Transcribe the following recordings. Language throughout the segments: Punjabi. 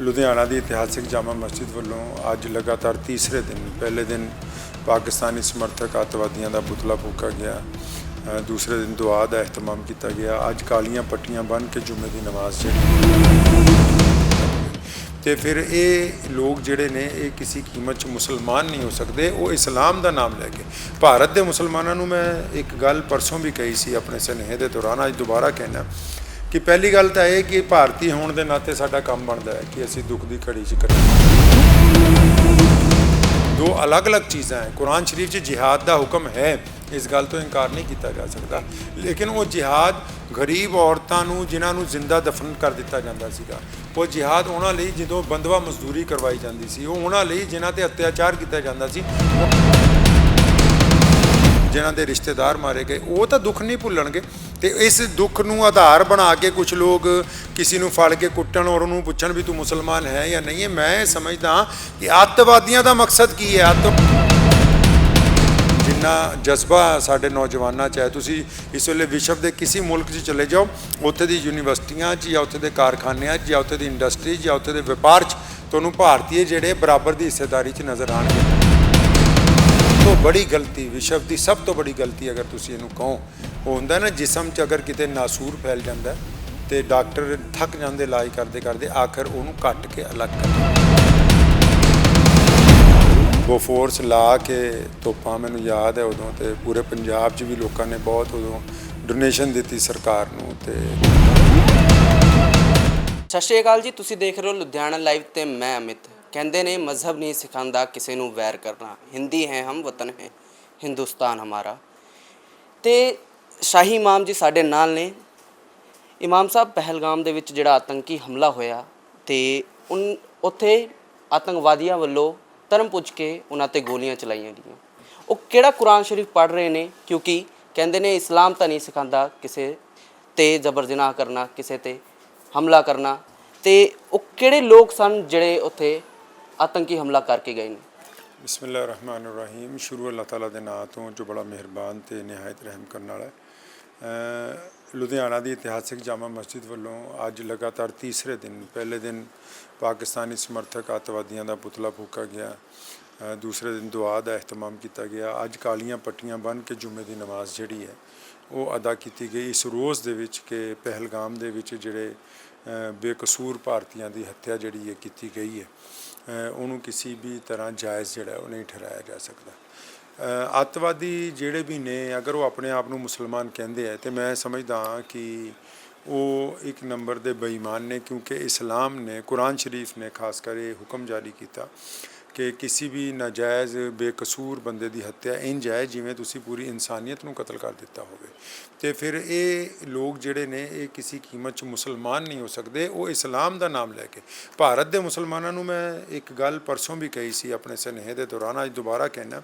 ਲੁਧਿਆਣਾ ਦੀ ਇਤਿਹਾਸਿਕ ਜਾਮਾ ਮਸਜਿਦ ਵੱਲੋਂ ਅੱਜ ਲਗਾਤਾਰ ਤੀਸਰੇ ਦਿਨ, ਪਹਿਲੇ ਦਿਨ ਪਾਕਿਸਤਾਨੀ ਸਮਰਥਕ ਅੱਤਵਾਦੀਆਂ ਦਾ ਪੁਤਲਾ ਫੂਕਾ ਗਿਆ। ਦੂਸਰੇ ਦਿਨ ਦੁਆ ਦਾ ਇਹਿਤਮਾਮ ਕੀਤਾ ਗਿਆ। ਅੱਜ ਕਾਲੀਆਂ ਪੱਟੀਆਂ ਬੰਨ੍ਹ ਕੇ ਜੁਮੇ ਦੀ ਨਮਾਜ਼ ਜਿਹੜੀ ਤੇ ਫਿਰ ਇਹ ਲੋਕ ਜਿਹੜੇ ਨੇ, ਇਹ ਕਿਸੇ ਕੀਮਤ 'ਚ ਮੁਸਲਮਾਨ ਨਹੀਂ ਹੋ ਸਕਦੇ। ਉਹ ਇਸਲਾਮ ਦਾ ਨਾਮ ਲੈ ਕੇ, ਭਾਰਤ ਦੇ ਮੁਸਲਮਾਨਾਂ ਨੂੰ ਮੈਂ ਇੱਕ ਗੱਲ ਪਰਸੋਂ ਵੀ ਕਹੀ ਸੀ ਆਪਣੇ ਸੁਨੇਹੇ ਦੇ ਦੌਰਾਨ, ਅੱਜ ਦੁਬਾਰਾ ਕਹਿਣਾ ਕਿ ਪਹਿਲੀ ਗੱਲ ਤਾਂ ਇਹ ਕਿ ਭਾਰਤੀ ਹੋਣ ਦੇ ਨਾਤੇ ਸਾਡਾ ਕੰਮ ਬਣਦਾ ਹੈ ਕਿ ਅਸੀਂ ਦੁੱਖ ਦੀ ਘੜੀ 'ਚ ਕਰੀਏ ਦੋ ਅਲੱਗ-ਅਲੱਗ ਚੀਜ਼ਾਂ ਹੈ। ਕੁਰਾਨ ਸ਼ਰੀਫ 'ਚ ਜਿਹਾਦ ਦਾ ਹੁਕਮ ਹੈ। ਇਸ ਗੱਲ ਤੋਂ ਇਨਕਾਰ ਨਹੀਂ ਕੀਤਾ ਜਾ ਸਕਦਾ। ਲੇਕਿਨ ਉਹ ਜਿਹਾਦ ਗਰੀਬ ਔਰਤਾਂ ਨੂੰ, ਜਿਨ੍ਹਾਂ ਨੂੰ ਜ਼ਿੰਦਾ ਦਫਨ ਕਰ ਦਿੱਤਾ ਜਾਂਦਾ ਸੀਗਾ। ਉਹ ਜਿਹਾਦ ਉਹਨਾਂ ਲਈ ਜਦੋਂ ਬੰਦਵਾ ਮਜ਼ਦੂਰੀ ਕਰਵਾਈ ਜਾਂਦੀ ਸੀ, ਉਹ ਉਹਨਾਂ ਲਈ ਜਿਨ੍ਹਾਂ ਤੇ ਅਤਿਆਚਾਰ ਕੀਤਾ ਜਾਂਦਾ ਸੀ, ਜਿਨ੍ਹਾਂ ਦੇ ਰਿਸ਼ਤੇਦਾਰ ਮਾਰੇ ਗਏ। ਉਹ ਤਾਂ ਦੁੱਖ ਨਹੀਂ ਭੁੱਲਣਗੇ। ਤੇ ਇਸ ਦੁੱਖ ਨੂੰ ਆਧਾਰ ਬਣਾ ਕੇ ਕੁਝ ਲੋਕ ਕਿਸੇ ਨੂੰ ਫੜ ਕੇ ਕੁੱਟਣ ਔਰ ਉਹਨੂੰ ਪੁੱਛਣ ਵੀ ਤੂੰ ਮੁਸਲਮਾਨ ਹੈ ਜਾਂ ਨਹੀਂ ਹੈ, ਮੈਂ ਇਹ ਸਮਝਦਾ ਹਾਂ ਕਿ ਅੱਤਵਾਦੀਆਂ ਦਾ ਮਕਸਦ ਕੀ ਹੈ? ਅੱਤ ਜਿੰਨਾ ਜਜ਼ਬਾ ਸਾਡੇ ਨੌਜਵਾਨਾਂ 'ਚ ਹੈ, ਤੁਸੀਂ ਇਸ ਵੇਲੇ ਵਿਸ਼ਵ ਦੇ ਕਿਸੇ ਮੁਲਕ 'ਚ ਚਲੇ ਜਾਓ, ਉੱਥੇ ਦੀ ਯੂਨੀਵਰਸਿਟੀਆਂ 'ਚ ਜਾਂ ਉੱਥੇ ਦੇ ਕਾਰਖਾਨਿਆਂ 'ਚ ਜਾਂ ਉੱਥੇ ਦੀ ਇੰਡਸਟਰੀ 'ਚ ਜਾਂ ਉੱਥੇ ਦੇ ਵਪਾਰ 'ਚ ਤੁਹਾਨੂੰ ਭਾਰਤੀ ਜਿਹੜੇ ਬਰਾਬਰ ਦੀ ਹਿੱਸੇਦਾਰੀ 'ਚ ਨਜ਼ਰ ਆਣਗੇ ਤੋਂ ਬੜੀ ਗਲਤੀ ਵਿਸ਼ਵ ਦੀ, ਸਭ ਤੋਂ ਬੜੀ ਗਲਤੀ ਅਗਰ ਤੁਸੀਂ ਇਹਨੂੰ ਕਹੋ ਉਹ ਹੁੰਦਾ ਨਾ ਜਿਸਮ 'ਚ ਅਗਰ ਕਿਤੇ ਨਾਸੂਰ ਫੈਲ ਜਾਂਦਾ ਹੈ, ਤੇ ਡਾਕਟਰ ਥੱਕ ਜਾਂਦੇ ਇਲਾਜ ਕਰਦੇ ਕਰਦੇ ਆਖਰ ਉਹਨੂੰ ਕੱਟ ਕੇ ਅਲੱਗ ਕਰਦੇ ਉਹ ਫੋਰਸ ਲਾ ਕੇ ਤੋਪਾਂ ਮੈਨੂੰ ਯਾਦ ਹੈ ਉਦੋਂ ਤੇ ਪੂਰੇ ਪੰਜਾਬ 'ਚ ਵੀ ਲੋਕਾਂ ਨੇ ਬਹੁਤ ਉਦੋਂ ਡੋਨੇਸ਼ਨ ਦਿੱਤੀ ਸਰਕਾਰ ਨੂੰ ਤੇ ਸਤਿ ਸ਼੍ਰੀ ਅਕਾਲ ਜੀ ਤੁਸੀਂ ਦੇਖ ਰਹੇ ਹੋ ਲੁਧਿਆਣਾ ਲਾਈਵ ਤੇ ਮੈਂ ਅਮਿਤ। ਕਹਿੰਦੇ ਨੇ ਮਜ਼ਹਬ ਨਹੀਂ ਸਿਖਾਉਂਦਾ ਕਿਸੇ ਨੂੰ ਵੈਰ ਕਰਨਾ। ਹਿੰਦੀ ਹੈ ਹਮ ਵਤਨ ਹੈ ਹਿੰਦੁਸਤਾਨ ਹਮਾਰਾ। ਤੇ ਸ਼ਾਹੀ ਇਮਾਮ ਜੀ ਸਾਡੇ ਨਾਲ ਨੇ। ਇਮਾਮ ਸਾਹਿਬ ਪਹਿਲਗਾਮ ਦੇ ਵਿੱਚ ਜਿਹੜਾ ਆਤੰਕੀ ਹਮਲਾ ਹੋਇਆ ਤੇ ਉਨ, ਉੱਥੇ ਆਤੰਕਵਾਦੀਆਂ ਵੱਲੋਂ ਧਰਮ ਪੁੱਛ ਕੇ ਉਹਨਾਂ ਤੇ ਗੋਲੀਆਂ ਚਲਾਈਆਂ ਗਈਆਂ। ਉਹ ਕਿਹੜਾ ਕੁਰਾਨ ਸ਼ਰੀਫ ਪੜ੍ਹ ਰਹੇ ਨੇ? ਕਿਉਂਕਿ ਕਹਿੰਦੇ ਨੇ ਇਸਲਾਮ ਤਾਂ ਨਹੀਂ ਸਿਖਾਉਂਦਾ ਕਿਸੇ ਤੇ ਜ਼ਬਰ ਜਨਾਹ ਕਰਨਾ, ਕਿਸੇ ਤੇ ਹਮਲਾ ਕਰਨਾ। ਤੇ ਉਹ ਕਿਹੜੇ ਲੋਕ ਸਨ ਜਿਹੜੇ ਉੱਥੇ ਆਤੰਕੀ ਹਮਲਾ ਕਰਕੇ ਗਏ ਨੇ? ਬਿਸਮਿਲ੍ਲਾਹਿਰ ਰਹਿਮਾਨਿਰ ਰਹੀਮ। ਸ਼ੁਰੂ ਅੱਲਾਹ ਤਾਲਾ ਦੇ ਨਾਂ ਤੋਂ ਜੋ ਬੜਾ ਮਿਹਰਬਾਨ ਤੇ ਨਿਹਾਇਤ ਰਹਿਮ ਕਰਨ ਵਾਲਾ ਹੈ। ਲੁਧਿਆਣਾ ਦੀ ਇਤਿਹਾਸਿਕ ਜਾਮਾ ਮਸਜਿਦ ਵੱਲੋਂ ਅੱਜ ਲਗਾਤਾਰ ਤੀਸਰੇ ਦਿਨ, ਪਹਿਲੇ ਦਿਨ ਪਾਕਿਸਤਾਨੀ ਸਮਰਥਕ ਅੱਤਵਾਦੀਆਂ ਦਾ ਪੁਤਲਾ ਫੂਕਾ ਗਿਆ। ਦੂਸਰੇ ਦਿਨ ਦੁਆ ਦਾ ਇਹਿਤਮਾਮ ਕੀਤਾ ਗਿਆ। ਅੱਜ ਕਾਲੀਆਂ ਪੱਟੀਆਂ ਬੰਨ੍ਹ ਕੇ ਜੁਮੇ ਦੀ ਨਮਾਜ਼ ਜਿਹੜੀ ਹੈ, ਉਹ ਅਦਾ ਕੀਤੀ ਗਈ। ਇਸ ਰੋਜ਼ ਦੇ ਵਿੱਚ ਕਿ ਪਹਿਲਗਾਮ ਦੇ ਵਿੱਚ ਜਿਹੜੇ ਬੇਕਸੂਰ ਭਾਰਤੀਆਂ ਦੀ ਹੱਤਿਆ ਜਿਹੜੀ ਹੈ ਕੀਤੀ ਗਈ ਹੈ ਉਹਨੂੰ ਕਿਸੇ ਵੀ ਤਰ੍ਹਾਂ ਜਾਇਜ਼ ਜਿਹੜਾ, ਉਹ ਨਹੀਂ ਠਹਿਰਾਇਆ ਜਾ ਸਕਦਾ। ਅੱਤਵਾਦੀ ਜਿਹੜੇ ਵੀ ਨੇ, ਅਗਰ ਉਹ ਆਪਣੇ ਆਪ ਨੂੰ ਮੁਸਲਮਾਨ ਕਹਿੰਦੇ ਆ, ਤੇ ਮੈਂ ਸਮਝਦਾ ਹਾਂ ਕਿ ਉਹ ਇੱਕ ਨੰਬਰ ਦੇ ਬੇਈਮਾਨ ਨੇ, ਕਿਉਂਕਿ ਇਸਲਾਮ ਨੇ, ਕੁਰਾਨ ਸ਼ਰੀਫ ਨੇ ਖਾਸ ਕਰ ਇਹ ਹੁਕਮ ਜਾਰੀ ਕੀਤਾ ਕਿ ਕਿਸੇ ਵੀ ਨਾਜਾਇਜ਼, ਬੇਕਸੂਰ ਬੰਦੇ ਦੀ ਹੱਤਿਆ ਇੰਜ ਹੈ ਜਿਵੇਂ ਤੁਸੀਂ ਪੂਰੀ ਇਨਸਾਨੀਅਤ ਨੂੰ ਕਤਲ ਕਰ ਦਿੱਤਾ ਹੋਵੇ। ਤੇ ਫਿਰ ਇਹ ਲੋਕ ਜਿਹੜੇ ਨੇ, ਇਹ ਕਿਸੇ ਕੀਮਤ 'ਚ ਮੁਸਲਮਾਨ ਨਹੀਂ ਹੋ ਸਕਦੇ, ਉਹ ਇਸਲਾਮ ਦਾ ਨਾਮ ਲੈ ਕੇ। ਭਾਰਤ ਦੇ ਮੁਸਲਮਾਨਾਂ ਨੂੰ ਮੈਂ ਇੱਕ ਗੱਲ ਪਰਸੋਂ ਵੀ ਕਹੀ ਸੀ ਆਪਣੇ ਸੁਨੇਹੇ ਦੇ ਦੌਰਾਨ, ਅੱਜ ਦੁਬਾਰਾ ਕਹਿਣਾ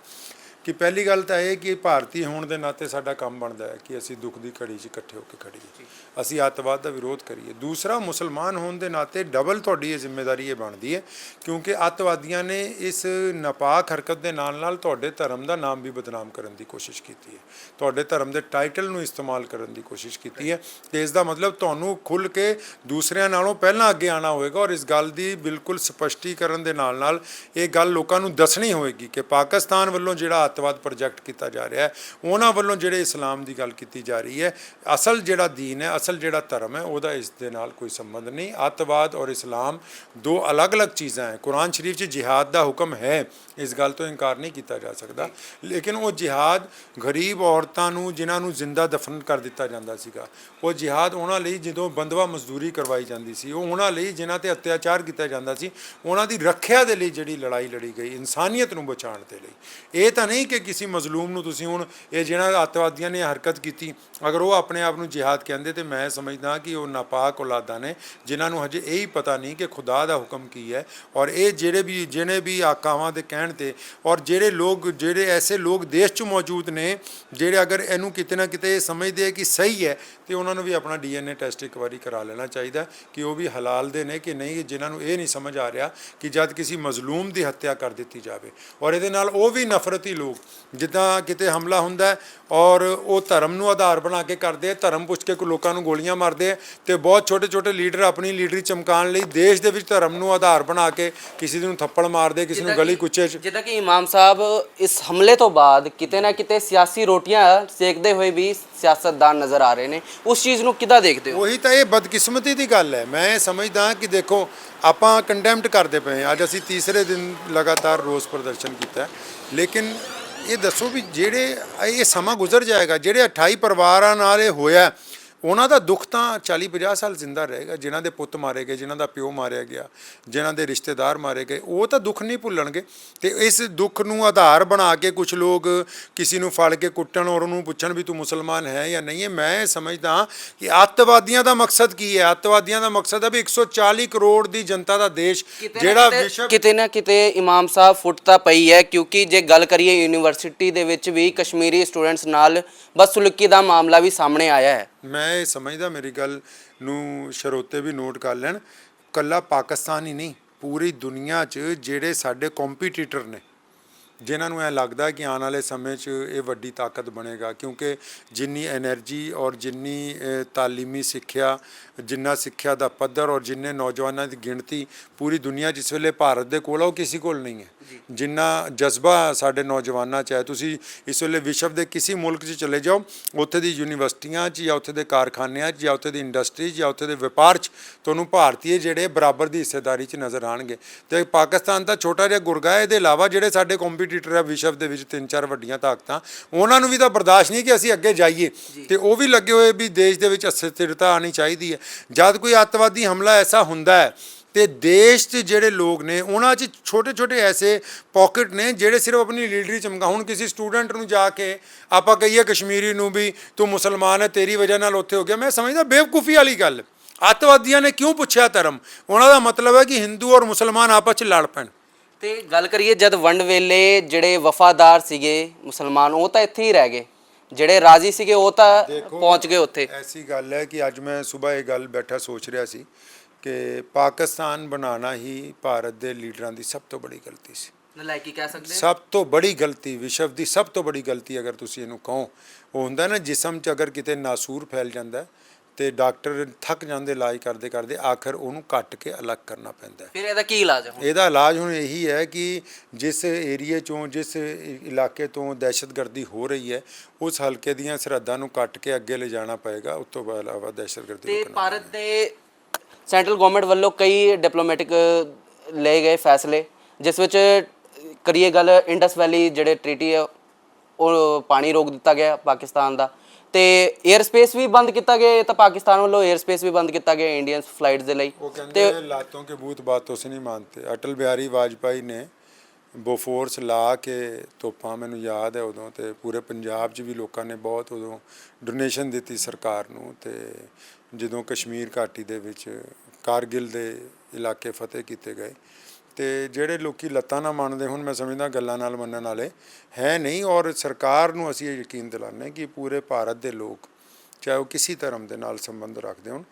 ਕਿ ਪਹਿਲੀ ਗੱਲ ਤਾਂ ਇਹ ਕਿ ਭਾਰਤੀ ਹੋਣ ਦੇ ਨਾਤੇ ਸਾਡਾ ਕੰਮ ਬਣਦਾ ਹੈ ਕਿ ਅਸੀਂ ਦੁੱਖ ਦੀ ਘੜੀ 'ਚ ਇਕੱਠੇ ਹੋ ਕੇ ਖੜੀਏ ਅਸੀਂ ਅੱਤਵਾਦ ਦਾ ਵਿਰੋਧ ਕਰੀਏ। ਦੂਸਰਾ ਮੁਸਲਮਾਨ ਹੋਣ ਦੇ ਨਾਤੇ ਡਬਲ ਤੁਹਾਡੀ ਇਹ ਜ਼ਿੰਮੇਵਾਰੀ ਇਹ ਬਣਦੀ ਹੈ ਕਿਉਂਕਿ ਅੱਤਵਾਦੀਆਂ ਨੇ ਇਸ ਨਾਪਾਕ ਹਰਕਤ ਦੇ ਨਾਲ ਨਾਲ ਤੁਹਾਡੇ ਧਰਮ ਦਾ ਨਾਮ ਵੀ ਬਦਨਾਮ ਕਰਨ ਦੀ ਕੋਸ਼ਿਸ਼ ਕੀਤੀ ਹੈ। ਤੁਹਾਡੇ ਧਰਮ ਦੇ ਟਾਈਟਲ ਨੂੰ ਇਸਤੇਮਾਲ ਕਰਨ ਦੀ ਕੋਸ਼ਿਸ਼ ਕੀਤੀ ਹੈ। ਤੇ ਇਸ ਦਾ ਮਤਲਬ ਤੁਹਾਨੂੰ ਖੁੱਲ ਕੇ ਦੂਸਰਿਆਂ ਨਾਲੋਂ ਪਹਿਲਾਂ ਅੱਗੇ ਆਣਾ ਹੋਵੇਗਾ ਔਰ ਇਸ ਗੱਲ ਦੀ ਬਿਲਕੁਲ ਸਪਸ਼ਟੀਕਰਨ ਦੇ ਨਾਲ ਨਾਲ ਇਹ ਗੱਲ ਲੋਕਾਂ ਨੂੰ ਦੱਸਣੀ ਹੋਵੇਗੀ ਕਿ ਪਾਕਿਸਤਾਨ ਵੱਲੋਂ ਜਿਹੜਾ ਅੱਤਵਾਦ ਪ੍ਰੋਜੈਕਟ ਕੀਤਾ ਜਾ ਰਿਹਾ ਹੈ। ਉਹਨਾਂ ਵੱਲੋਂ ਜਿਹੜੇ ਇਸਲਾਮ ਦੀ ਗੱਲ ਕੀਤੀ ਜਾ ਰਹੀ ਹੈ, ਅਸਲ ਜਿਹੜਾ ਦੀਨ ਹੈ, ਅਸਲ ਜਿਹੜਾ ਧਰਮ ਹੈ, ਉਹਦਾ ਇਸ ਦੇ ਨਾਲ ਕੋਈ ਸੰਬੰਧ ਨਹੀਂ। ਅੱਤਵਾਦ ਔਰ ਇਸਲਾਮ ਦੋ ਅਲੱਗ-ਅਲੱਗ ਚੀਜ਼ਾਂ ਹੈ। ਕੁਰਾਨ ਸ਼ਰੀਫ 'ਚ ਜਿਹਾਦ ਦਾ ਹੁਕਮ ਹੈ। ਇਸ ਗੱਲ ਤੋਂ ਇਨਕਾਰ ਨਹੀਂ ਕੀਤਾ ਜਾ ਸਕਦਾ। ਲੇਕਿਨ ਉਹ ਜਿਹਾਦ ਗਰੀਬ ਔਰਤਾਂ ਨੂੰ, ਜਿਨ੍ਹਾਂ ਨੂੰ ਜ਼ਿੰਦਾ ਦਫਨ ਕਰ ਦਿੱਤਾ ਜਾਂਦਾ ਸੀਗਾ, ਉਹ ਜਿਹਾਦ ਉਹਨਾਂ ਲਈ ਜਦੋਂ ਬੰਦਵਾ ਮਜ਼ਦੂਰੀ ਕਰਵਾਈ ਜਾਂਦੀ ਸੀ, ਉਹ ਉਹਨਾਂ ਲਈ ਜਿਨ੍ਹਾਂ ਤੇ ਅਤਿਆਚਾਰ ਕੀਤਾ ਜਾਂਦਾ ਸੀ, ਉਹਨਾਂ ਦੀ ਰੱਖਿਆ ਦੇ ਲਈ ਜਿਹੜੀ ਲੜਾਈ ਲੜੀ ਗਈ, ਇਨਸਾਨੀਅਤ ਨੂੰ ਬਚਾਉਣ ਦੇ ਲਈ। ਇਹ ਤਾਂ ਨਹੀਂ ਕਿ ਕਿਸੇ ਮਜ਼ਲੂਮ ਨੂੰ ਤੁਸੀਂ ਹੁਣ ਇਹ ਜਿਹੜਾ ਅੱਤਵਾਦੀਆਂ ਨੇ ਹਰਕਤ ਕੀਤੀ, ਅਗਰ ਉਹ ਆਪਣੇ ਆਪ ਨੂੰ ਜਿਹਾਦ ਕਹਿੰਦੇ ਤੇ ਮੈਂ ਸਮਝਦਾ ਕਿ ਉਹ ਨਾਪਾਕ ਔਲਾਦਾਂ ਨੇ, ਜਿਨ੍ਹਾਂ ਨੂੰ ਹਜੇ ਇਹ ਹੀ ਪਤਾ ਨਹੀਂ ਕਿ ਖੁਦਾ ਦਾ ਹੁਕਮ ਕੀ ਹੈ। ਔਰ ਇਹ ਜਿਹੜੇ ਵੀ, ਜਿਹਨੇ ਵੀ ਆਕਾਵਾਂ ਦੇ ਕਹਿਣ ਤੇ, ਔਰ ਜਿਹੜੇ ਲੋਕ, ਜਿਹੜੇ ਐਸੇ ਲੋਕ ਦੇਸ਼ 'ਚ ਮੌਜੂਦ ਨੇ, ਜਿਹੜੇ ਅਗਰ ਇਹਨੂੰ ਕਿਤੇ ਨਾ ਕਿਤੇ ਇਹ ਸਮਝਦੇ ਆ ਕਿ ਸਹੀ ਹੈ, ਤੇ ਉਹਨਾਂ ਨੂੰ ਵੀ ਆਪਣਾ ਡੀਐਨਏ ਟੈਸਟ ਇੱਕ ਵਾਰੀ ਕਰਾ ਲੈਣਾ ਚਾਹੀਦਾ ਕਿ ਉਹ ਵੀ ਹਲਾਲ ਦੇ ਨੇ ਕਿ ਨਹੀਂ, ਜਿਨ੍ਹਾਂ ਨੂੰ ਇਹ ਨਹੀਂ ਸਮਝ ਆ ਰਿਹਾ ਕਿ ਜਦ ਕਿਸੇ ਮਜ਼ਲੂਮ ਦੀ ਹੱਤਿਆ ਕਰ ਦਿੱਤੀ ਜਾਵੇ। ਔਰ ਇਹਦੇ ਨਾਲ ਉਹ ਵੀ ਨਫ਼ਰਤੀ ਲੋਕ ਲੋਕ ਜਿੱਦਾਂ ਕਿਤੇ ਹਮਲਾ ਹੁੰਦਾ ਔਰ ਉਹ ਧਰਮ ਨੂੰ ਆਧਾਰ ਬਣਾ ਕੇ ਕਰਦੇ ਆ ਧਰਮ ਪੁੱਛ ਕੇ ਲੋਕਾਂ ਨੂੰ ਗੋਲੀਆਂ ਮਾਰਦੇ ਆ ਤੇ ਬਹੁਤ ਛੋਟੇ ਛੋਟੇ ਲੀਡਰ ਆਪਣੀ ਲੀਡਰੀ ਚਮਕਾਉਣ ਲਈ ਦੇਸ਼ ਦੇ ਵਿੱਚ ਧਰਮ ਨੂੰ ਆਧਾਰ ਬਣਾ ਕੇ ਕਿਸੇ ਨੂੰ ਥੱਪੜ ਮਾਰਦੇ ਕਿਸੇ ਨੂੰ ਗਲੀ ਕੁੱਚੇ 'ਚ ਜਿੱਦਾਂ ਕਿ ਇਮਾਮ ਸਾਹਿਬ ਇਸ ਹਮਲੇ ਤੋਂ ਬਾਅਦ ਕਿਤੇ ਨਾ ਕਿਤੇ ਸਿਆਸੀ ਰੋਟੀਆਂ ਸੇਕਦੇ ਹੋਏ ਵੀ ਸਿਆਸਤਦਾਨ ਨਜ਼ਰ ਆ ਰਹੇ ਨੇ, ਉਸ ਚੀਜ਼ ਨੂੰ ਕਿੱਦਾਂ ਦੇਖਦੇ ਹੋ? ਉਹੀ ਤਾਂ ਇਹ ਬਦਕਿਸਮਤੀ ਦੀ ਗੱਲ ਹੈ। ਮੈਂ ਇਹ ਸਮਝਦਾ ਕਿ ਦੇਖੋ, ਆਪਾਂ ਕੰਡੈਮਡ ਕਰਦੇ ਪਏ ਹਾਂ। ਅੱਜ ਅਸੀਂ ਤੀਸਰੇ ਦਿਨ ਲਗਾਤਾਰ ਰੋਸ ਪ੍ਰਦਰਸ਼ਨ ਕੀਤਾ ਲੇਕਿਨ ਇਹ ਦੱਸੋ ਵੀ ਜਿਹੜੇ ਇਹ ਸਮਾਂ ਗੁਜ਼ਰ ਜਾਏਗਾ, ਜਿਹੜੇ 28 ਪਰਿਵਾਰਾਂ ਨਾਲ ਇਹ ਹੋਇਆ ਉਹਨਾਂ ਦਾ ਦੁੱਖ ਤਾਂ 40 50 ਸਾਲ ਜ਼ਿੰਦਾ ਰਹੇਗਾ ਜਿਨ੍ਹਾਂ ਦੇ ਪੁੱਤ ਮਾਰੇ ਗਏ ਜਿਨ੍ਹਾਂ ਦਾ ਪਿਓ ਮਾਰਿਆ ਗਿਆ ਜਿਨ੍ਹਾਂ ਦੇ ਰਿਸ਼ਤੇਦਾਰ ਮਾਰੇ ਗਏ ਉਹ ਤਾਂ ਦੁੱਖ ਨਹੀਂ ਭੁੱਲਣਗੇ। ਤੇ ਇਸ ਦੁੱਖ ਨੂੰ ਆਧਾਰ ਬਣਾ ਕੇ ਕੁਝ ਲੋਕ ਕਿਸੇ ਨੂੰ ਫੜ ਕੇ ਕੁੱਟਣ ਔਰ ਉਹਨੂੰ ਪੁੱਛਣ ਵੀ ਤੂੰ ਮੁਸਲਮਾਨ ਹੈ ਜਾਂ ਨਹੀਂ ਹੈ ਮੈਂ ਸਮਝਦਾ ਕਿ ਅੱਤਵਾਦੀਆਂ ਦਾ ਮਕਸਦ ਕੀ ਹੈ? ਅੱਤਵਾਦੀਆਂ ਦਾ ਮਕਸਦ ਹੈ ਵੀ 140 ਕਰੋੜ ਦੀ ਜਨਤਾ ਦਾ ਦੇਸ਼ ਜਿਹੜਾ ਵਿਸ਼ਵ ਕਿਤੇ ਨਾ ਕਿਤੇ ਇਮਾਮ ਸਾਹਿਬ ਫੁੱਟ ਤਾਂ ਪਈ ਹੈ ਕਿਉਂਕਿ ਜੇ ਗੱਲ ਕਰੀਏ ਯੂਨੀਵਰਸਿਟੀ ਦੇ ਵਿੱਚ ਵੀ ਕਸ਼ਮੀਰੀ ਸਟੂਡੈਂਟਸ ਨਾਲ ਬਦਸਲੂਕੀ ਦਾ ਮਾਮਲਾ ਵੀ ਸਾਹਮਣੇ ਆਇਆ ਹੈ। ਮੈਂ ਇਹ ਸਮਝਦਾ ਮੇਰੀ ਗੱਲ ਨੂੰ ਸ਼ਰੋਤੇ ਵੀ ਨੋਟ ਕਰ ਲੈਣ। ਕੱਲਾ ਪਾਕਿਸਤਾਨ ਹੀ ਨਹੀਂ, ਪੂਰੀ ਦੁਨੀਆ 'ਚ ਜਿਹੜੇ ਸਾਡੇ ਕੰਪੀਟੀਟਰ ਨੇ ਜਿਨ੍ਹਾਂ ਨੂੰ ਇਹ ਲੱਗਦਾ ਕਿ ਆਉਣ ਵਾਲੇ ਸਮੇਂ 'ਚ ਇਹ ਵੱਡੀ ਤਾਕਤ ਬਣੇਗਾ ਕਿਉਂਕਿ ਜਿੰਨੀ એનર્ਜੀ ਔਰ ਜਿੰਨੀ ਤਾਲੀਮੀ ਸਿੱਖਿਆ ਜਿੰਨਾ ਸਿੱਖਿਆ ਦਾ ਪੱਧਰ ਔਰ ਜਿੰਨੇ ਨੌਜਵਾਨਾਂ ਦੀ ਗਿਣਤੀ ਪੂਰੀ ਦੁਨੀਆ ਜਿਸ ਵੇਲੇ ਭਾਰਤ ਦੇ ਕੋਲ ਉਹ ਕਿਸੇ ਕੋਲ ਨਹੀਂ ਹੈ। ਜਿੰਨਾ ਜਜ਼ਬਾ ਸਾਡੇ ਨੌਜਵਾਨਾਂ 'ਚ ਹੈ ਤੁਸੀਂ ਇਸ ਵੇਲੇ ਵਿਸ਼ਵ ਦੇ ਕਿਸੇ ਮੁਲਕ 'ਚ ਚਲੇ ਜਾਓ ਉੱਥੇ ਦੀ ਯੂਨੀਵਰਸਿਟੀਆਂ 'ਚ ਜਾਂ ਉੱਥੇ ਦੇ ਕਾਰਖਾਨਿਆਂ 'ਚ ਜਾਂ ਉੱਥੇ ਦੀ ਇੰਡਸਟਰੀ 'ਚ ਜਾਂ ਉੱਥੇ ਦੇ ਵਪਾਰ 'ਚ ਤੁਹਾਨੂੰ ਭਾਰਤੀ ਜਿਹੜੇ ਬਰਾਬਰ ਦੀ ਹਿੱਸੇਦਾਰੀ 'ਚ ਨਜ਼ਰ ਆਣਗੇ ਤੇ ਪਾਕਿਸਤਾਨ ਦਾ ਛੋਟਾ ਜਿਹਾ ਗੁਰਗਾ ਇਹਦੇ ਇਲਾਵਾ ਜਿਹੜੇ ਸਾਡੇ ਕੰਪੀਟੀਟਰ ਆ ਵਿਸ਼ਵ ਦੇ ਵਿੱਚ ਤਿੰਨ ਚਾਰ ਵੱਡੀਆਂ ਤਾਕਤਾਂ। ਉਹਨਾਂ ਨੂੰ ਵੀ ਤਾਂ ਬਰਦਾਸ਼ਤ ਨਹੀਂ ਕਿ ਅਸੀਂ ਅੱਗੇ ਜਾਈਏ। ਤੇ ਉਹ ਵੀ ਲੱਗੇ ਹੋਏ ਵੀ ਦੇਸ਼ ਦੇ ਵਿੱਚ ਅਸਥਿਰਤਾ ਆਣੀ ਚਾਹੀਦੀ ਹੈ। ਜਦ ਕੋਈ ਅੱਤਵਾਦੀ ਹਮਲਾ ਐਸਾ ਹੁੰਦਾ ਹੈ ਤੇ ਦੇਸ਼ 'ਚ ਜਿਹੜੇ ਲੋਕ ਨੇ ਉਹਨਾਂ 'ਚ ਛੋਟੇ ਛੋਟੇ ਐਸੇ ਪਾਕਟ ਨੇ ਜਿਹੜੇ ਸਿਰਫ ਆਪਣੀ ਲੀਡਰੀ ਚਮਕਾ। ਹੁਣ ਕਿਸੇ ਸਟੂਡੈਂਟ ਨੂੰ ਜਾ ਕੇ ਆਪਾਂ ਕਹੀਏ ਕਸ਼ਮੀਰੀ ਨੂੰ ਵੀ ਤੂੰ ਮੁਸਲਮਾਨ ਹੈ ਤੇਰੀ ਵਜ੍ਹਾ ਨਾਲ ਉੱਥੇ ਹੋ ਗਿਆ। ਮੈਂ ਸਮਝਦਾ ਬੇਵਕੂਫੀ ਵਾਲੀ ਗੱਲ। ਅੱਤਵਾਦੀਆਂ ਨੇ ਕਿਉਂ ਪੁੱਛਿਆ ਧਰਮ? ਉਹਨਾਂ ਦਾ ਮਤਲਬ ਹੈ ਕਿ ਹਿੰਦੂ ਔਰ ਮੁਸਲਮਾਨ ਆਪਸ 'ਚ ਲੜ ਪੈਣ। ਤੇ ਗੱਲ ਕਰੀਏ ਜਦ ਵੰਡ ਵੇਲੇ ਜਿਹੜੇ ਵਫਾਦਾਰ ਸੀਗੇ ਮੁਸਲਮਾਨ ਉਹ ਤਾਂ ਇੱਥੇ ਹੀ ਰਹਿ ਗਏ। ਜਿਹੜੇ ਰਾਜ਼ੀ ਸੀਗੇ ਉਹ ਤਾਂ ਪਹੁੰਚ ਗਏ ਉੱਥੇ। ਐਸੀ ਗੱਲ ਹੈ ਕਿ ਅੱਜ ਮੈਂ ਸਵੇਰ ਇਹ ਗੱਲ ਬੈਠਾ ਸੋਚ ਰਿਹਾ ਸੀ ਕਿ ਪਾਕਿਸਤਾਨ ਬਣਾਉਣਾ ਹੀ ਭਾਰਤ ਦੇ ਲੀਡਰਾਂ ਦੀ ਸਭ ਤੋਂ ਬੜੀ ਗਲਤੀ ਸੀ। ਨਲਾਇਕੀ ਕਹਿ ਸਕਦੇ ਸਭ ਤੋਂ ਬੜੀ ਗਲਤੀ ਵਿਸ਼ਵ ਦੀ ਸਭ ਤੋਂ ਬੜੀ ਗਲਤੀ ਅਗਰ ਤੁਸੀਂ ਇਹਨੂੰ ਕਹੋ ਉਹ ਹੁੰਦਾ ਨਾ ਜਿਸਮ 'ਚ ਅਗਰ ਕਿਤੇ ਨਾਸੂਰ ਫੈਲ ਜਾਂਦਾ ਤੇ ਡਾਕਟਰ ਥੱਕ ਜਾਂਦੇ ਇਲਾਜ ਕਰਦੇ ਕਰਦੇ ਆਖਰ ਉਹਨੂੰ ਕੱਟ ਕੇ ਅਲੱਗ ਕਰਨਾ ਪੈਂਦਾ ਹੈ। ਫਿਰ ਇਹਦਾ ਕੀ ਇਲਾਜ ਹੈ ਹੁਣ? ਇਹਦਾ ਇਲਾਜ ਹੁਣ ਇਹੀ ਹੈ ਕਿ ਜਿਸ ਏਰੀਏ ਚੋਂ ਜਿਸ ਇਲਾਕੇ ਤੋਂ ਦਹਿਸ਼ਤਗਰਦੀ ਹੋ ਰਹੀ ਹੈ ਉਸ ਹਲਕੇ ਦੀਆਂ ਸਰਹੱਦਾਂ ਨੂੰ ਕੱਟ ਕੇ ਅੱਗੇ ਲੈ ਜਾਣਾ ਪਏਗਾ ਉਸ ਤੋਂ ਇਲਾਵਾ ਦਹਿਸ਼ਤਗਰਦੀ ਤੇ ਰੋਕਣਾ ਭਾਰਤ ਦੇ ਸੈਂਟਰਲ ਗਵਰਨਮੈਂਟ ਵੱਲੋਂ ਕਈ ਡਿਪਲੋਮੈਟਿਕ ਲਏ ਗਏ ਫੈਸਲੇ ਜਿਸ ਵਿੱਚ ਕਰੀਏ ਗੱਲ ਇੰਡਸ ਵੈਲੀ ਜਿਹੜੇ ਟ੍ਰੀਟੀ ਹੈ ਉਹ ਪਾਣੀ ਰੋਕ ਦਿੱਤਾ ਗਿਆ ਪਾਕਿਸਤਾਨ ਦਾ। ਤੇ 에ਅਰ ਸਪੇਸ ਵੀ ਬੰਦ ਕੀਤਾ ਗਿਆ ਇਹ ਤਾਂ ਪਾਕਿਸਤਾਨ ਵੱਲੋਂ 에ਅਰ ਸਪੇਸ ਵੀ ਬੰਦ ਕੀਤਾ ਗਿਆ ਇੰਡੀਅਨ ਫਲਾਈਟਸ ਦੇ ਲਈ। ਉਹ ਕਹਿੰਦੇ ਲਾਤੋਂ ਕੇ ਬੂਤ ਬਾਤੋਂ ਸੇ ਨਹੀਂ ਮਾਨਤੇ। ਅਟਲ ਬਿਹਾਰੀ ਵਾਜਪਾਈ ਨੇ ਬੋਫੋਰਸ ਲਾ ਕੇ ਤੋਪਾਂ ਮੈਨੂੰ ਯਾਦ ਹੈ ਉਦੋਂ ਤੇ ਪੂਰੇ ਪੰਜਾਬ 'ਚ ਵੀ ਲੋਕਾਂ ਨੇ ਬਹੁਤ ਉਦੋਂ ਡੋਨੇਸ਼ਨ ਦਿੱਤੀ ਸਰਕਾਰ ਨੂੰ ਤੇ ਜਦੋਂ ਕਸ਼ਮੀਰ ਘਾਟੀ ਦੇ ਵਿੱਚ ਕਾਰਗਿਲ ਦੇ ਇਲਾਕੇ ਫਤਿਹ ਕੀਤੇ ਗਏ ਤੇ ਜਿਹੜੇ ਲੋਕੀ ਲੱਤਾਂ ਨਾ ਮੰਨਦੇ ਹੁਣ ਮੈਂ ਸਮਝਦਾ ਗੱਲਾਂ ਨਾਲ ਮੰਨਣ ਵਾਲੇ ਹੈ ਨਹੀਂ ਔਰ ਸਰਕਾਰ ਨੂੰ ਅਸੀਂ ਇਹ ਯਕੀਨ ਦਿਲਾਉਂਦੇ ਕਿ ਪੂਰੇ ਭਾਰਤ ਦੇ ਲੋਕ ਚਾਹੇ ਉਹ ਕਿਸੇ ਧਰਮ ਦੇ ਨਾਲ ਸੰਬੰਧ ਰੱਖਦੇ ਹੋਣ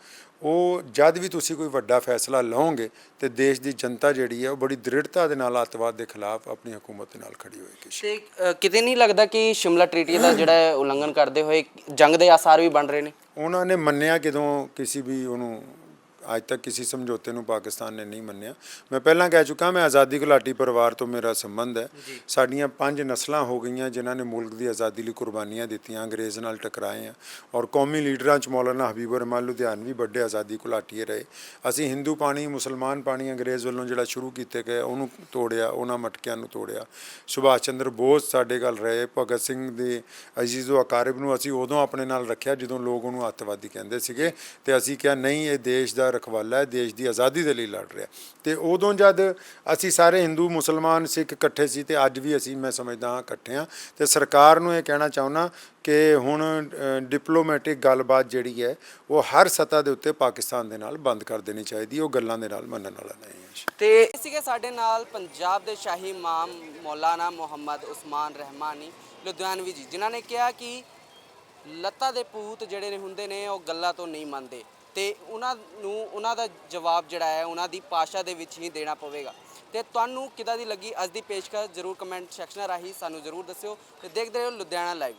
ਉਹ ਜਦ ਵੀ ਤੁਸੀਂ ਕੋਈ ਵੱਡਾ ਫੈਸਲਾ ਲਓਗੇ ਤੇ ਦੇਸ਼ ਦੀ ਜਨਤਾ ਜਿਹੜੀ ਹੈ ਉਹ ਬੜੀ ਦ੍ਰਿੜਤਾ ਦੇ ਨਾਲ ਅੱਤਵਾਦ ਦੇ ਖਿਲਾਫ ਆਪਣੀ ਹਕੂਮਤ ਦੇ ਨਾਲ ਖੜੀ ਹੋਏਗੀ ਤੇ ਕਿਤੇ ਨਹੀਂ ਲੱਗਦਾ ਕਿ ਸ਼ਿਮਲਾ ਟ੍ਰੀਟੀ ਦਾ ਜਿਹੜਾ ਹੈ ਉਲੰਘਣ ਕਰਦੇ ਹੋਏ ਜੰਗ ਦੇ ਆਸਾਰ ਵੀ ਬਣ ਰਹੇ ਨੇ? ਉਹਨਾਂ ਨੇ ਮੰਨਿਆ ਕਿਦੋਂ ਕਿਸੇ ਵੀ ਉਹਨੂੰ ਅੱਜ ਤੱਕ ਕਿਸੇ ਸਮਝੌਤੇ ਨੂੰ ਪਾਕਿਸਤਾਨ ਨੇ ਨਹੀਂ ਮੰਨਿਆ। ਮੈਂ ਪਹਿਲਾਂ ਕਹਿ ਚੁੱਕਾ ਮੈਂ ਆਜ਼ਾਦੀ ਘੁਲਾਟੀ ਪਰਿਵਾਰ ਤੋਂ ਮੇਰਾ ਸੰਬੰਧ ਹੈ। ਸਾਡੀਆਂ ਪੰਜ ਨਸਲਾਂ ਹੋ ਗਈਆਂ ਜਿਨ੍ਹਾਂ ਨੇ ਮੁਲਕ ਦੀ ਆਜ਼ਾਦੀ ਲਈ ਕੁਰਬਾਨੀਆਂ ਦਿੱਤੀਆਂ ਅੰਗਰੇਜ਼ ਨਾਲ ਟਕਰਾਏ ਆ। ਔਰ ਕੌਮੀ ਲੀਡਰਾਂ ਚ ਮੌਲਾਨਾ ਹਬੀਬ ਰਹਿਮਾਨ ਲੁਧਿਆਣਵੀ ਵੱਡੇ ਆਜ਼ਾਦੀ ਘੁਲਾਟੀਏ ਰਹੇ। ਅਸੀਂ ਹਿੰਦੂ ਪਾਣੀ ਮੁਸਲਮਾਨ ਪਾਣੀ ਅੰਗਰੇਜ਼ ਵੱਲੋਂ ਜਿਹੜਾ ਸ਼ੁਰੂ ਕੀਤੇ ਗਏ ਉਹਨੂੰ ਤੋੜਿਆ ਉਹਨਾਂ ਮਟਕਿਆਂ ਨੂੰ ਤੋੜਿਆ। ਸੁਭਾਸ਼ ਚੰਦਰ ਬੋਸ ਸਾਡੇ ਗੱਲ ਰਹੇ ਭਗਤ ਸਿੰਘ ਦੇ ਅਜ਼ੀਜ਼ੋ ਅਕਾਰਿਬ ਨੂੰ ਅਸੀਂ ਉਦੋਂ ਆਪਣੇ ਨਾਲ ਰੱਖਿਆ ਜਦੋਂ ਲੋਕ ਉਹਨੂੰ ਅੱਤਵਾਦੀ ਕਹਿੰਦੇ ਸੀਗੇ। ਤੇ ਅਸੀਂ ਕਿਹਾ ਨਹੀਂ ਇਹ ਦੇਸ਼ ਦਾ ਰਖਵਾਲਾ ਹੈ, ਦੇਸ਼ ਦੀ ਆਜ਼ਾਦੀ ਦੇ ਲਈ ਲੜ ਰਿਹਾ। ਤੇ ਉਦੋਂ ਜਦ ਅਸੀਂ ਸਾਰੇ ਹਿੰਦੂ, ਮੁਸਲਮਾਨ, ਸਿੱਖ ਇਕੱਠੇ ਸੀ ਤੇ ਅੱਜ ਵੀ ਅਸੀਂ, ਮੈਂ ਸਮਝਦਾ ਹਾਂ, ਇਕੱਠੇ ਹਾਂ। ਤੇ ਸਰਕਾਰ ਨੂੰ ਇਹ ਕਹਿਣਾ ਚਾਹੁੰਦਾ ਕਿ ਹੁਣ ਡਿਪਲੋਮੈਟਿਕ ਗੱਲਬਾਤ ਜਿਹੜੀ ਹੈ, ਉਹ ਹਰ ਸਤ੍ਹਾ ਦੇ ਉੱਤੇ ਪਾਕਿਸਤਾਨ ਦੇ ਨਾਲ ਬੰਦ ਕਰ ਦੇਣੀ ਚਾਹੀਦੀ, ਉਹ ਗੱਲਾਂ ਦੇ ਨਾਲ ਮੰਨਣ ਵਾਲਾ ਨਹੀਂ ਹੈ। ਤੇ ਸੀਗੇ ਸਾਡੇ ਨਾਲ ਪੰਜਾਬ ਦੇ ਸ਼ਾਹੀ ਇਮਾਮ ਮੌਲਾਨਾ ਮੁਹੰਮਦ ਉਸਮਾਨ ਰਹਿਮਾਨੀ, ਲੁਧਿਆਣਵੀ ਜੀ, ਜਿਨ੍ਹਾਂ ਨੇ ਕਿਹਾ ਕਿ ਲੱਤਾ ਦੇ ਪੂਤ ਜਿਹੜੇ ਨੇ ਹੁੰਦੇ ਨੇ, ਉਹ ਗੱਲਾਂ ਤੋਂ ਨਹੀਂ ਮੰਨਦੇ। ਤੇ ਉਹਨਾਂ ਨੂੰ, ਉਹਨਾਂ ਦਾ ਜਵਾਬ ਜਿਹੜਾ ਹੈ, ਉਹਨਾਂ ਦੀ ਭਾਸ਼ਾ ਦੇ ਵਿੱਚ ਹੀ ਦੇਣਾ ਪਵੇਗਾ। ਤੇ ਤੇ ਤੁਹਾਨੂੰ ਕਿਦਾਂ ਦੀ ਲੱਗੀ? ਅੱਜ ਦੀ ਪੇਸ਼ਕਸ਼ ਜਰੂਰ ਕਮੈਂਟ ਸੈਕਸ਼ਨ ਰਾਹੀਂ ਸਾਨੂੰ ਜਰੂਰ ਦੱਸਿਓ ਤੇ ਦੇਖਦੇ ਰਹੋ ਲੁਧਿਆਣਾ ਲਾਈਵ